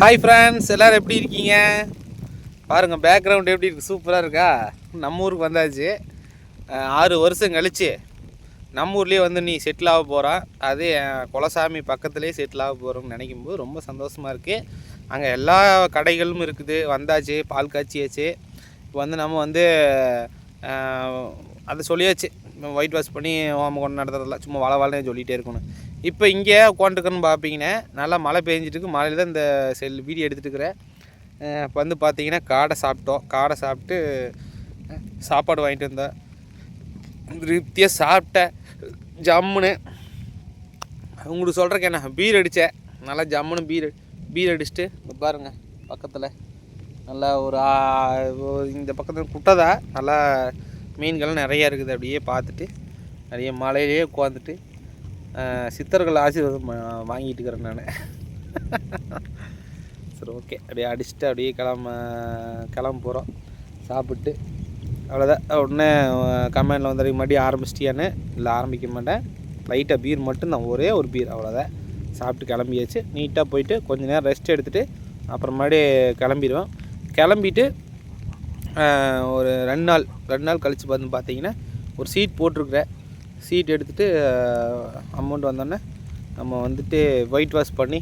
Hi friends எல்லோரும் எப்படி இருக்கீங்க? பாருங்கள் பேக்ரவுண்ட் எப்படி இருக்குது சூப்பராக இருக்கா? நம்ம ஊருக்கு வந்தாச்சு. ஆறு வருஷம் கழிச்சு நம்ம ஊர்லேயே வந்து நீ செட்டில் ஆக போகிறான் அது என் குலசாமி பக்கத்துலேயே செட்டில் ஆக போகிறோம்னு நினைக்கும் போது ரொம்ப சந்தோஷமாக இருக்குது அங்கே எல்லா கடைகளும் இருக்குது. வந்தாச்சு பால் காய்ச்சியாச்சு. இப்போ வந்து நம்ம வந்து அதை சொல்லியாச்சு. ஒயிட் வாஷ் பண்ணி ஓம கொண்டு நடத்துறதில்ல சும்மா வள வளன்னு சொல்லிகிட்டே இருக்கணும். இப்போ இங்கே உட்காந்துருக்குன்னு பார்ப்பீங்கன்னா நல்லா மழை பெஞ்சிட்டு மழையில் தான் இந்த செல் வீடியோ எடுத்துகிட்டு இருக்கிறேன் இப்போ வந்து பார்த்தீங்கன்னா காடை சாப்பிட்டோம். காடை சாப்பிட்டு சாப்பாடு வாங்கிட்டு வந்தேன் திருப்தியாக சாப்பிட்டேன் ஜம்முன்னு. உங்களுக்கு சொல்கிறக்கு என்ன? பீர் அடித்தேன் நல்லா ஜம்முன்னு பீர் பீர் அடிச்சுட்டு பாருங்கள் பாருங்க பக்கத்தில். நல்லா ஒரு இந்த பக்கத்தில் குட்டதா? நல்லா மீன்கள்லாம் நிறையா இருக்குது அப்படியே பார்த்துட்டு நிறைய மலையிலேயே உட்காந்துட்டு சித்தர்கள் ஆசீர்வாதம் வாங்கிட்டு இருக்கிறேன் நான். சரி ஓகே. அப்படியே அடிச்சுட்டு அப்படியே கிளம்ப கிளம்ப போகிறோம் சாப்பிட்டு அவ்வளோதான் உடனே கமெண்டில் வந்து மறுபடியும் ஆரம்பிச்சிட்டியான்னு? இல்லை ஆரம்பிக்க மாட்டேன். லைட்டாக பீர் மட்டும்தான் ஒரே ஒரு பீர் அவ்வளோதான் சாப்பிட்டு கிளம்பியாச்சு. நீட்டாக போயிட்டு கொஞ்ச நேரம் ரெஸ்ட் எடுத்துகிட்டு அப்புறம் மறுபடியும் கிளம்பிடுவோம். கிளம்பிட்டு ஒரு ரெண்டு நாள் ரெண்டு நாள் கழித்து வந்து பார்த்தீங்கன்னா ஒரு சீட் போட்டிருக்குறேன். சீட் எடுத்துகிட்டு அமௌண்ட் வந்தோடனே நம்ம வந்துட்டு ஒயிட் வாஷ் பண்ணி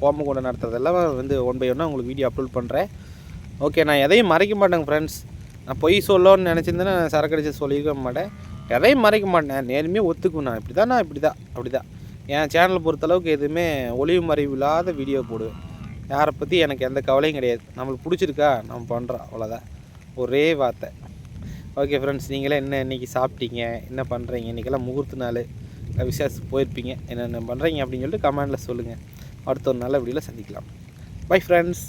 கோமகூடம் நடத்துறதெல்லாம் வந்து ஒன் பை ஒன்னாக உங்களுக்கு வீடியோ அப்லோட் பண்ணுறேன் ஓகே நான் எதையும் மறைக்க மாட்டேங்க ஃப்ரெண்ட்ஸ் நான் பொய் சொல்லணும்னு நினச்சிருந்தேன் நான் சரக்கு அடிச்சு சொல்லியிருக்க மாட்டேன். எதையும் மறைக்க மாட்டேன். நேர்மையாக ஒத்துக்கும் நான். இப்படி தான் நான் இப்படி தான் அப்படி தான் என் சேனலை பொறுத்தளவுக்கு எதுவுமே ஒளிவு மறைவு இல்லாத வீடியோ போடுவேன். யாரை பற்றி எனக்கு எந்த கவலையும் கிடையாது. நம்மளுக்கு பிடிச்சிருக்கா நம்ம பண்ணுறோம் அவ்வளோதான் ஒரே வார்த்தை. ஓகே ஃப்ரெண்ட்ஸ் நீங்களே என்ன இன்றைக்கி சாப்பிட்டீங்க? என்ன பண்ணுறீங்க இன்றைக்கெல்லாம் முகூர்த்த நாள். விசேஷத்துக்கு போயிருப்பீங்க. என்னென்ன பண்ணுறீங்க அப்படின்னு சொல்லிட்டு கமெண்டில் சொல்லுங்கள் அடுத்த ஒரு நல்ல வீடியோவில் சந்திக்கலாம். Bye friends